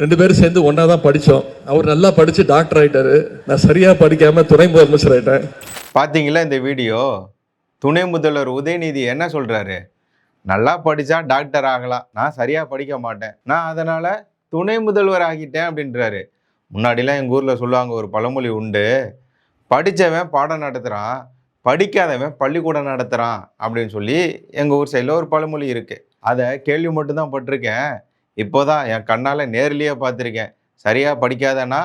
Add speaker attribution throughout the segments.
Speaker 1: ரெண்டு பேரும் சேர்ந்து ஒன்றா தான் படித்தோம் அவர் நல்லா படித்து டாக்டர் ஆகிட்டாரு நான் சரியாக படிக்காமல் துணை முதலமைச்சர் ஆகிட்டேன்
Speaker 2: பார்த்தீங்களா இந்த வீடியோ? துணை முதல்வர் உதயநிதி என்ன சொல்கிறாரு நல்லா படித்தா டாக்டர் ஆகலாம். நான் சரியாக படிக்க மாட்டேன். நான் அதனால் துணை முதல்வர் ஆகிட்டேன் அப்படின்றாரு. முன்னாடிலாம் எங்கள் ஊரில் சொல்லுவாங்க ஒரு பழமொழி உண்டு. படித்தவன் பாடம் நடத்துகிறான் படிக்காதவன் பள்ளிக்கூடம் நடத்துகிறான் அப்படின்னு சொல்லி எங்கள் ஊர் சைடில் ஒரு பழமொழி இருக்குது அதை கேள்வி மட்டும்தான் பட்டிருக்கேன். இப்போதான் என் கண்ணால் நேர்லேயே பார்த்துருக்கேன். சரியாக படிக்காதனா?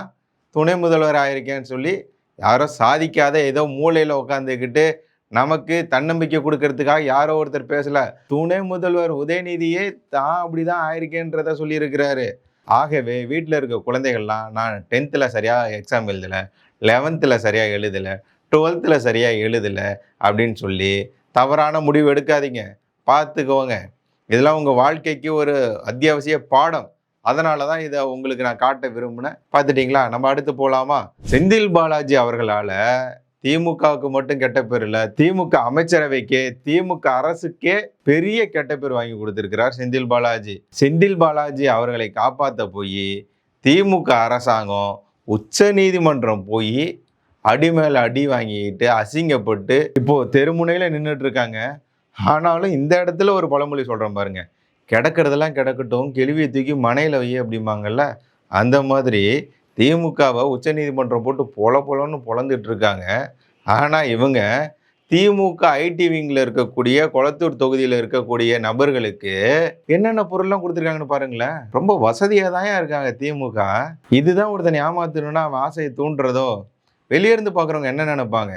Speaker 2: துணை முதல்வர் ஆயிருக்கேன்னு சொல்லி யாரோ சாதிக்காத ஏதோ மூலையில் உட்காந்துக்கிட்டு நமக்கு தன்னம்பிக்கை கொடுக்கறதுக்காக யாரோ ஒருத்தர் பேசலை. துணை முதல்வர் உதயநிதியே தான் அப்படி தான் ஆயிருக்கேன்றத சொல்லியிருக்கிறாரு. ஆகவே வீட்டில் இருக்க குழந்தைகள்லாம் நான் டென்த்தில் சரியாக எக்ஸாம் எழுதலை லெவன்த்தில் சரியாக எழுதலை டுவெல்த்தில் சரியாக எழுதலை அப்படின்னு சொல்லி தவறான முடிவு எடுக்காதீங்க. பார்த்துக்கோங்க. இதெல்லாம் உங்கள் வாழ்க்கைக்கு ஒரு அத்தியாவசிய பாடம். அதனால தான் இதை உங்களுக்கு நான் காட்ட விரும்பினேன். பார்த்துட்டிங்களா? நம்ம அடுத்து போகலாமா செந்தில் பாலாஜி அவர்களால் திமுகவுக்கு மட்டும் கெட்ட பேர் இல்லை திமுக அமைச்சரவைக்கே திமுக அரசுக்கே பெரிய கெட்ட பேர் வாங்கி கொடுத்துருக்கிறார் செந்தில் பாலாஜி. செந்தில் பாலாஜி அவர்களை காப்பாற்ற போய் திமுக அரசாங்கம் உச்ச நீதிமன்றம் போய் அடி மேல அடி வாங்கிட்டு அசிங்கப்பட்டு இப்போது தெருமுனையில் நின்றுட்டு இருக்காங்க. ஆனாலும் இந்த இடத்துல ஒரு பழமொழி சொல்கிறேன் பாருங்க. கிடக்கிறதெல்லாம் கிடக்கட்டும் கெழுவியை தூக்கி மனையில் வை அப்படிம்பாங்கல்ல அந்த மாதிரி திமுகவை உச்சநீதிமன்றம் போட்டு பொல பொலன்னு பொழந்துட்டு இருக்காங்க. ஆனால் இவங்க திமுக ஐடி விங்கில் இருக்கக்கூடிய குளத்தூர் தொகுதியில் இருக்கக்கூடிய நபர்களுக்கு என்னென்ன பொருள்லாம் கொடுத்துருக்காங்கன்னு பாருங்களேன். ரொம்ப வசதியாக தான் இருக்காங்க திமுக. இதுதான் ஒருத்தனை ஏமாத்தணும்னா அவன் ஆசையை தூண்டுறதோ வெளியேருந்து பார்க்குறவங்க என்ன நினைப்பாங்க?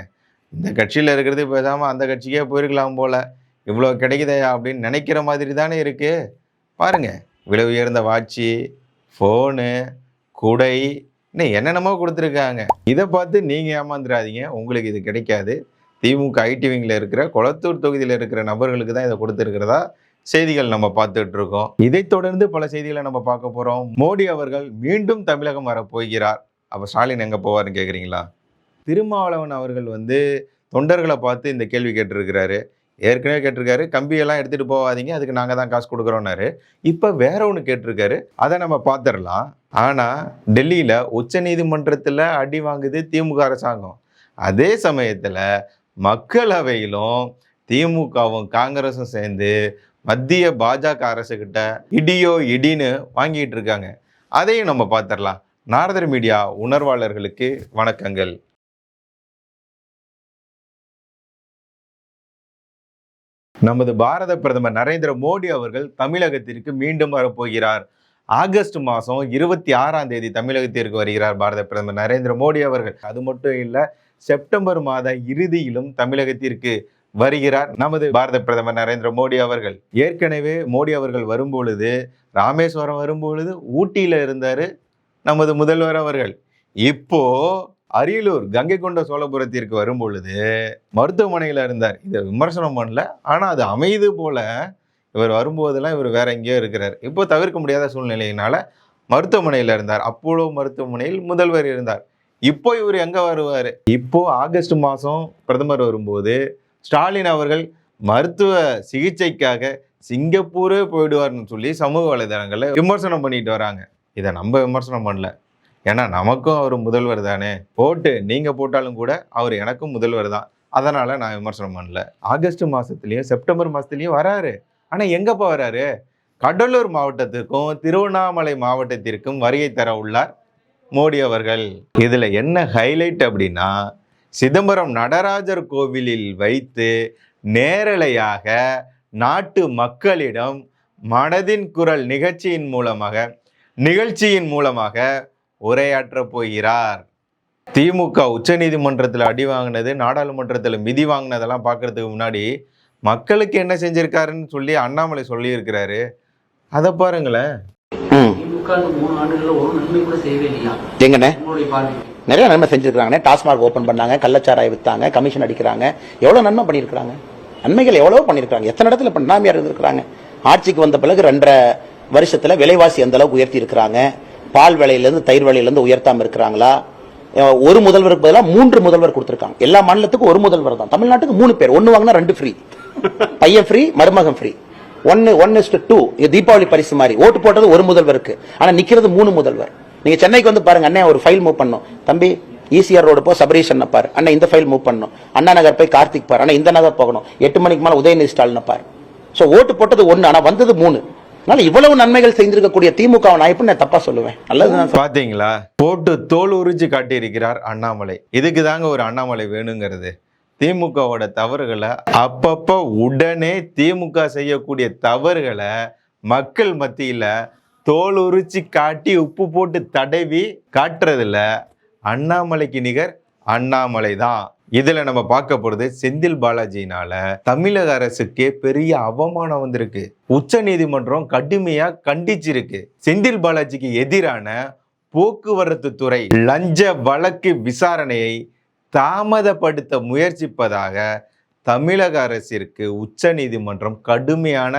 Speaker 2: இந்த கட்சியில் இருக்கிறது பேசாமல் அந்த கட்சிக்கே போயிருக்கலாம் போல். இவ்வளோ கிடைக்குதே அப்படின்னு நினைக்கிற மாதிரி தானே இருக்குது பாருங்கள் விலை உயர்ந்த வாட்சி ஃபோனு குடை இன்னும் என்னென்னமோ கொடுத்துருக்காங்க. இதை பார்த்து நீங்கள் ஏமாந்துடாதீங்க உங்களுக்கு இது கிடைக்காது. திமுக ஐடி விங்கில் இருக்கிற கொளத்தூர் தொகுதியில் இருக்கிற நபர்களுக்கு தான் இதை கொடுத்துருக்கிறதா செய்திகள் நம்ம பார்த்துட்டு இருக்கோம். இதைத் தொடர்ந்து பல செய்திகளை நம்ம பார்க்க போகிறோம் மோடி அவர்கள் மீண்டும் தமிழகம் வரப்போகிறார். அப்போ ஸ்டாலின் எங்கே போவார்னு கேட்குறீங்களா திருமாவளவன் அவர்கள் வந்து தொண்டர்களை பார்த்து இந்த கேள்வி கேட்டிருக்கிறாரு. ஏற்கனவே கேட்டிருக்காரு கம்பியெல்லாம் எடுத்துகிட்டு போகாதீங்க அதுக்கு நாங்கள் தான் காசு கொடுக்குறோன்னாரு. இப்போ வேற ஒன்று கேட்டிருக்காரு அதை நம்ம பார்த்துடலாம். ஆனால் டெல்லியில் உச்ச நீதிமன்றத்தில் அடி வாங்குது திமுக அரசாங்கம். அதே சமயத்தில் மக்களவையிலும் திமுகவும் காங்கிரஸும் சேர்ந்து மத்திய பாஜக அரசுகிட்ட இடியோ இடின்னு வாங்கிட்டு இருக்காங்க. அதையும் நம்ம பார்த்துடலாம். நாரதர் மீடியா உணர்வாளர்களுக்கு வணக்கங்கள். நமது பாரத பிரதமர் நரேந்திர மோடி அவர்கள் தமிழகத்திற்கு மீண்டும் வரப்போகிறார். ஆகஸ்ட் மாதம் இருபத்தி ஆறாம் தேதி தமிழகத்திற்கு வருகிறார் பாரத பிரதமர் நரேந்திர மோடி அவர்கள். அது மட்டும் இல்லை செப்டம்பர் மாத இறுதியிலும் தமிழகத்திற்கு வருகிறார் நமது பாரத பிரதமர் நரேந்திர மோடி அவர்கள். ஏற்கனவே மோடி அவர்கள் வரும்பொழுது ராமேஸ்வரம் வரும்பொழுது ஊட்டியில் இருந்தார் நமது முதல்வர் அவர்கள். இப்போது அரியலூர் கங்கை கொண்ட சோழபுரத்திற்கு வரும்பொழுது மருத்துவமனையில் இருந்தார். இதை விமர்சனம் பண்ணல. ஆனால் அது அமைது போல இவர் வரும்போதெல்லாம் இவர் வேற எங்கேயோ இருக்கிறார். இப்போ தவிர்க்க முடியாத சூழ்நிலையினால மருத்துவமனையில் இருந்தார். அப்போலோ மருத்துவமனையில் முதல்வர் இருந்தார். இப்போ இவர் எங்கே வருவார்? இப்போ ஆகஸ்ட் மாதம் பிரதமர் வரும்போது ஸ்டாலின் அவர்கள் மருத்துவ சிகிச்சைக்காக சிங்கப்பூரே போயிடுவார்னு சொல்லி சமூக வலைதளங்களில் விமர்சனம் பண்ணிட்டு வராங்க. இதை நம்ம விமர்சனம் பண்ணல. ஏன்னா நமக்கும் அவர் முதல்வர் தானே. போட்டு நீங்கள் போட்டாலும் கூட அவர் எனக்கும் முதல்வர் தான். அதனால் நான் விமர்சனம் பண்ணல. ஆகஸ்ட் மாதத்துலேயும் செப்டம்பர் மாதத்துலேயும் வராரு. ஆனால் எங்கேப்பா வராரு? கடலூர் மாவட்டத்திற்கும் திருவண்ணாமலை மாவட்டத்திற்கும் வருகை தர உள்ளார் மோடி அவர்கள். இதில் என்ன ஹைலைட் அப்படின்னா சிதம்பரம் நடராஜர் கோவிலில் வைத்து நேரலையாக நாட்டு மக்களிடம் மனதின் குரல் நிகழ்ச்சியின் மூலமாக நிகழ்ச்சியின் மூலமாக உரையாற்ற போகிறார். திமுக உச்சநீதிமன்றத்தில் அடி வாங்கினது நாடாளுமன்றத்தில் மிதி வாங்கினதெல்லாம் பார்க்கறதுக்கு முன்னாடி மக்களுக்கு என்ன செஞ்சிருக்காருன்னு சொல்லி அண்ணாமலை சொல்லியிருக்கிறாரு. அதை பாருங்களேன்.
Speaker 3: எங்கண்ணே? நிறைய நன்மை செஞ்சிருக்காங்கண்ணே டாஸ்மாக் ஓப்பன் பண்ணாங்க கள்ளச்சாராய வித்தாங்க கமிஷன் அடிக்கிறாங்க. எவ்வளவு நன்மை பண்ணியிருக்காங்க நன்மைகள் எவ்வளவோ பண்ணியிருக்காங்க எத்தனை இடத்துல பண்ணாமையார் இருந்திருக்காங்க ஆட்சிக்கு வந்த பிறகு ரெண்டரை வருஷத்துல விலைவாசி எந்த அளவுக்கு உயர்த்தி இருக்கிறாங்க. பால் விலையிலேருந்து தயிர் விலையிலேருந்து உயர்த்தாம இருக்கிறாங்களா? ஒரு முதல்வருக்கு பதிலாக மூன்று முதல்வர் கொடுத்துருக்காங்க. எல்லா மாநிலத்துக்கும் ஒரு முதல்வர் தான். தமிழ்நாட்டுக்கு மூணு பேர். ஒன்று வாங்கினா ரெண்டு ஃப்ரீ பையன் ஃப்ரீ மருமகன் ஃப்ரீ ஒன்னு ஒன் இஸ்ட் டூ தீபாவளி பரிசு மாதிரி. ஓட்டு போட்டது ஒரு முதல்வருக்கு. ஆனால் நிற்கிறது மூணு முதல்வர். நீங்கள் சென்னைக்கு வந்து பாருங்க அண்ணே ஒரு ஃபைல் மூவ் பண்ணும் தம்பி ஈசிஆர் ரோடு போ சபரீஷ் அண்ணன் பார். அண்ணா இந்த ஃபைல் மூவ் பண்ணும் அண்ணா நகர் போய் கார்த்திக் பார். அண்ணா இந்த நகர் போகணும். எட்டு மணிக்கு மேலே உதயநிதி ஸ்டாலின் பார். ஸோ ஓட்டு போட்டது ஒன்று ஆனால் வந்தது மூணு. அதனால இவ்வளவு நன்மைகள் செய்திருக்கக்கூடிய திமுக நான் நான் தப்பா சொல்லுவேன்? நல்லதுதான்
Speaker 2: பாத்தீங்களா? போட்டு தோல் உரிச்சு காட்டியிருக்கிறார் அண்ணாமலை. இதுக்கு தாங்க ஒரு அண்ணாமலை வேணுங்கிறது. திமுகவோட தவறுகளை அப்பப்ப உடனே திமுக செய்யக்கூடிய தவறுகளை மக்கள் மத்தியில தோல் உரிச்சு காட்டி உப்பு போட்டு தடவி காட்டுறதுல அண்ணாமலைக்கு நிகர் அண்ணாமலை தான் இதில் நம்ம பார்க்க போகிறது செந்தில் பாலாஜினால தமிழக அரசுக்கே பெரிய அவமானம் வந்திருக்கு. உச்ச நீதிமன்றம் கடுமையாக கண்டிச்சிருக்கு. செந்தில் பாலாஜிக்கு எதிரான போக்குவரத்து துறை லஞ்ச வழக்கு விசாரணையை தாமதப்படுத்த முயற்சிப்பதாக தமிழக அரசிற்கு உச்ச நீதிமன்றம் கடுமையான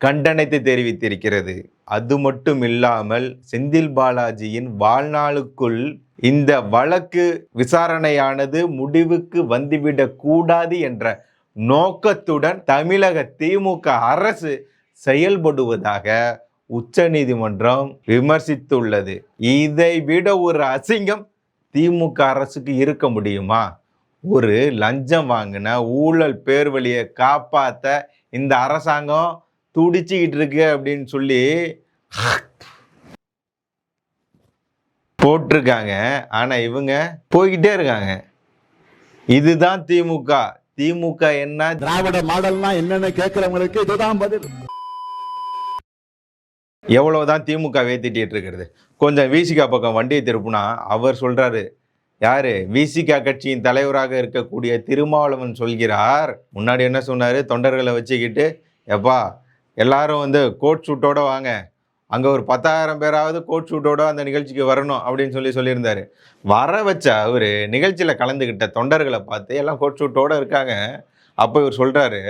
Speaker 2: கண்டனத்தை தெரிவித்திருக்கிறது. அது மட்டும் இல்லாமல் செந்தில் பாலாஜியின் வாழ்நாளுக்குள் இந்த வழக்கு விசாரணையானது முடிவுக்கு வந்துவிடக் கூடாது என்ற நோக்கத்துடன் தமிழக திமுக அரசு செயல்படுவதாக உச்சநீதிமன்றம் விமர்சித்துள்ளது. இதை விட ஒரு அசிங்கம் திமுக அரசுக்கு இருக்க முடியுமா? ஒரு லஞ்சம் வாங்கின ஊழல் பேர் வழியை இந்த அரசாங்கம் துடிச்சுக்கிட்டு இருக்கு அப்படின்னு சொல்லி போட்டிருக்காங்க. ஆனா இவங்க போய்கிட்டே இருக்காங்க. இதுதான் திமுக. திமுக என்ன
Speaker 4: திராவிட மாடல்னா என்னன்னு கேட்கிறவங்களுக்கு இதுதான் பதில்.
Speaker 2: எவ்வளவுதான் திமுக வேத்திட்டு இருக்கிறது. கொஞ்சம் விசிகா பக்கம் வண்டியை திருப்புனா அவர் சொல்றாரு. யாரு? விசிகா கட்சியின் தலைவராக இருக்கக்கூடிய திருமாவளவன் சொல்கிறார். முன்னாடி என்ன சொன்னாரு? தொண்டர்களை வச்சுக்கிட்டு எப்பா எல்லாரும் வந்து கோட் ஷூட்டோட வாங்க. அங்கே ஒரு பத்தாயிரம் பேராவது கோட் ஷூட்டோட அந்த நிகழ்ச்சிக்கு வரணும் அப்படின்னு சொல்லி சொல்லியிருந்தார். வர வச்ச அவர் நிகழ்ச்சியில் கலந்துக்கிட்ட தொண்டர்களை பார்த்து எல்லாம் கோட் ஷூட்டோட இருக்காங்க. அப்போ இவர் சொல்கிறாரு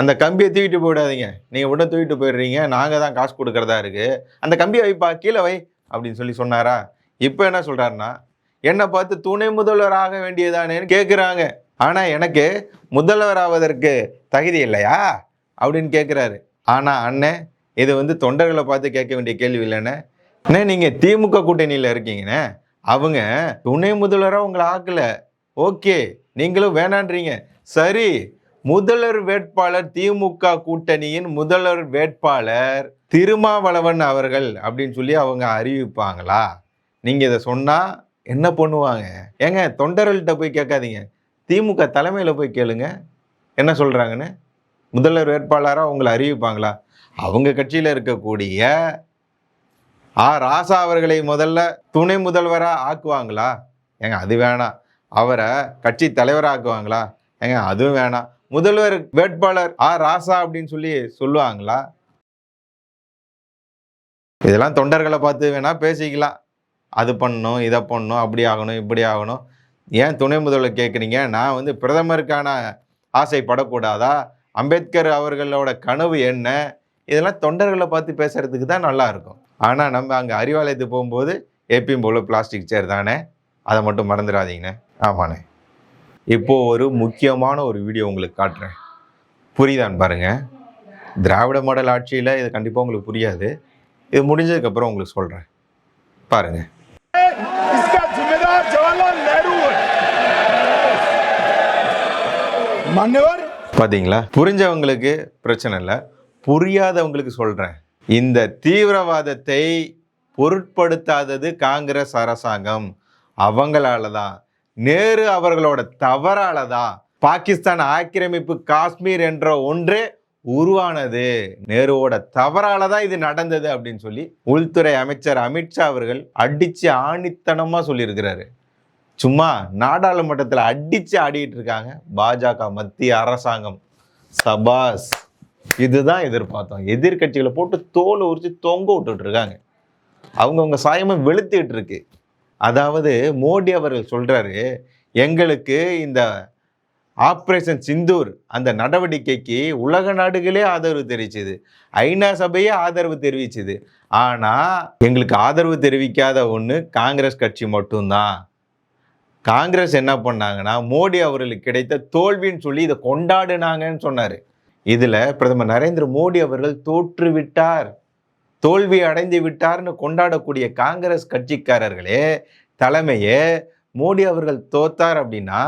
Speaker 2: அந்த கம்பியை தூக்கிட்டு போயிடாதீங்க. நீங்கள் உடனே தூக்கிட்டு போயிடுறீங்க. நாங்கள் தான் காசு கொடுக்கறதா இருக்குது அந்த கம்பியை வைப்பா கீழே வை அப்படின்னு சொல்லி சொன்னாரா? இப்போ என்ன சொல்கிறாருன்னா என்னை பார்த்து துணை முதல்வர் ஆக வேண்டியதானேன்னு கேட்குறாங்க ஆனால் எனக்கு முதல்வர் ஆவதற்கு தகுதி இல்லையா? அப்படின்னு கேட்குறாரு ஆனால் அண்ணன் இது வந்து தொண்டர்களை பார்த்து கேட்க வேண்டிய கேள்வி இல்லைண்ணே அண்ணே. நீங்க திமுக கூட்டணியில் இருக்கீங்கண்ணே. அவங்க துணை முதல்வராக உங்களை ஆக்கல. ஓகே நீங்களும் வேணான்றீங்க. சரி முதல்வர் வேட்பாளர் திமுக கூட்டணியின் முதல்வர் வேட்பாளர் திருமாவளவன் அவர்கள் அப்படின்னு சொல்லி அவங்க அறிவிப்பாங்களா? நீங்க இதை சொன்னா என்ன பண்ணுவாங்க? ஏங்க தொண்டர்கள்ட்ட போய் கேட்காதீங்க. திமுக தலைமையில் போய் கேளுங்க. என்ன சொல்றாங்கன்னு முதல்வர் வேட்பாளராக உங்களை அறிவிப்பாங்களா? அவங்க கட்சியில் இருக்கக்கூடிய ஆ ராசா அவர்களை முதல்ல துணை முதல்வராக ஆக்குவாங்களா? ஏங்க அது வேணாம். அவரை கட்சி தலைவராக ஆக்குவாங்களா ஏங்க அதுவும் வேணாம். முதல்வர் வேட்பாளர் ஆ ராசா அப்படின்னு சொல்லி சொல்லுவாங்களா? இதெல்லாம் தொண்டர்களை பார்த்து வேணால் பேசிக்கலாம். அது பண்ணணும் இதை பண்ணணும் அப்படி ஆகணும் இப்படி ஆகணும். ஏன் துணை முதல்வர் கேட்குறீங்க நான் வந்து பிரதமருக்கான ஆசைப்படக்கூடாதா? அம்பேத்கர் அவர்களோட கனவு என்ன? இதெல்லாம் தொண்டர்களை பார்த்து பேசுகிறதுக்கு தான் நல்லா இருக்கும். ஆனால் நம்ம அங்கே அறிவாலயத்துக்கு போகும்போது எப்பயும் போல் பிளாஸ்டிக் சேர் தானே? அதை மட்டும் மறந்துடாதீங்கண்ணே. ஆமாண்ணே. இப்போது ஒரு முக்கியமான ஒரு வீடியோ உங்களுக்கு காட்டுறேன். புரியுதான்னு பாருங்கள் திராவிட மாடல் ஆட்சியில் இது கண்டிப்பாக உங்களுக்கு புரியாது. இது முடிஞ்சதுக்கப்புறம் உங்களுக்கு சொல்கிறேன்
Speaker 4: பாருங்கள்
Speaker 2: பார்த்தீங்களா புரிஞ்சவங்களுக்கு பிரச்சனை இல்லை. புரியாதவங்களுக்கு சொல்கிறேன் இந்த தீவிரவாதத்தை பொருட்படுத்தாதது காங்கிரஸ் அரசாங்கம். அவங்களால தான் நேரு அவர்களோட தவறால தான் பாகிஸ்தான் ஆக்கிரமிப்பு காஷ்மீர் என்ற ஒன்றே உருவானது. நேருவோட தவறால தான் இது நடந்தது அப்படின்னு சொல்லி உள்துறை அமைச்சர் அமித்ஷா அவர்கள் அடிச்சு ஆணித்தனமாக சொல்லியிருக்கிறாரு. சும்மா நாடாளுமன்றத்தில் அடித்து ஆடிட்டு இருக்காங்க. பாஜக மத்திய அரசாங்கம். சபாஸ். இதுதான் எதிர்பார்த்தோம். எதிர்க்கட்சிகளை போட்டு தோலை உரிச்சு தொங்க விட்டுட்டு இருக்காங்க அவங்கவுங்க சாயமும் வெளுத்துட்டு இருக்கு அதாவது மோடி அவர்கள் சொல்றாரு எங்களுக்கு இந்த ஆப்ரேஷன் சிந்தூர் அந்த நடவடிக்கைக்கு உலக நாடுகளே ஆதரவு தெரிவிச்சது. ஐநா சபையே ஆதரவு தெரிவிச்சது. ஆனால் எங்களுக்கு ஆதரவு தெரிவிக்காத ஒன்று காங்கிரஸ் கட்சி மட்டும்தான். காங்கிரஸ் என்ன பண்ணாங்கன்னா மோடி அவர்களுக்கு கிடைத்த தோல்வின்னு சொல்லி இதை கொண்டாடுனாங்கன்னு சொன்னார். இதில் பிரதமர் நரேந்திர மோடி அவர்கள் தோற்றுவிட்டார். தோல்வி அடைந்து விட்டார்னு கொண்டாடக்கூடிய காங்கிரஸ் கட்சிக்காரர்களே தலைமையே மோடி அவர்கள் தோத்தார் அப்படின்னா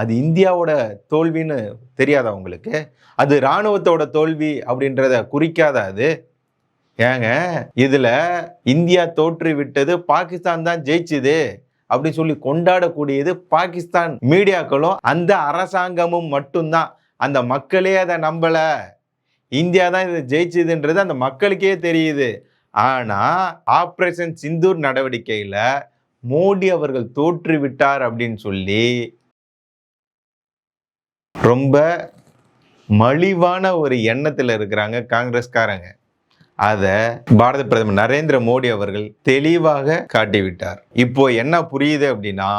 Speaker 2: அது இந்தியாவோட தோல்வின்னு தெரியாதா உங்களுக்கு? அது இராணுவத்தோட தோல்வி அப்படின்றத குறிக்காதா அது? ஏங்க இதில் இந்தியா தோற்று விட்டது பாகிஸ்தான் தான் ஜெயிச்சுது அப்படின்னு சொல்லி கொண்டாடக்கூடியது பாகிஸ்தான் மீடியாக்களும் அந்த அரசாங்கமும் மட்டும்தான். அந்த மக்களே அதை நம்பலை. இந்தியா தான் இதை ஜெயிச்சதுன்றது அந்த மக்களுக்கே தெரியுது. ஆனால் ஆப்ரேஷன் சிந்தூர் நடவடிக்கையில் மோடி அவர்கள் தோற்று விட்டார் அப்படின்னு சொல்லி ரொம்ப மலிவான ஒரு எண்ணத்தில் இருக்கிறாங்க காங்கிரஸ்காரங்க. அதை பாரத பிரதமர் நரேந்திர மோடி அவர்கள் தெளிவாக காட்டிவிட்டார். இப்போ என்ன புரியுது அப்படின்னா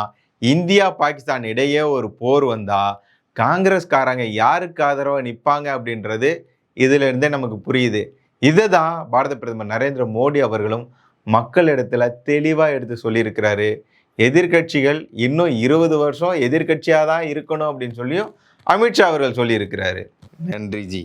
Speaker 2: இந்தியா பாகிஸ்தான் இடையே ஒரு போர் வந்தால் காங்கிரஸ்காரங்க யாருக்கு ஆதரவாக நிற்பாங்க அப்படின்றது இதிலிருந்தே நமக்கு புரியுது. இதை தான் பாரத பிரதமர் நரேந்திர மோடி அவர்களும் மக்களிடத்துல தெளிவாக எடுத்து சொல்லியிருக்கிறாரு. எதிர்க்கட்சிகள் இன்னும் இருபது வருஷம் எதிர்க்கட்சியாக தான் இருக்கணும் அப்படின்னு சொல்லியும் அமித்ஷா அவர்கள் சொல்லியிருக்கிறாரு. நன்றி ஜி.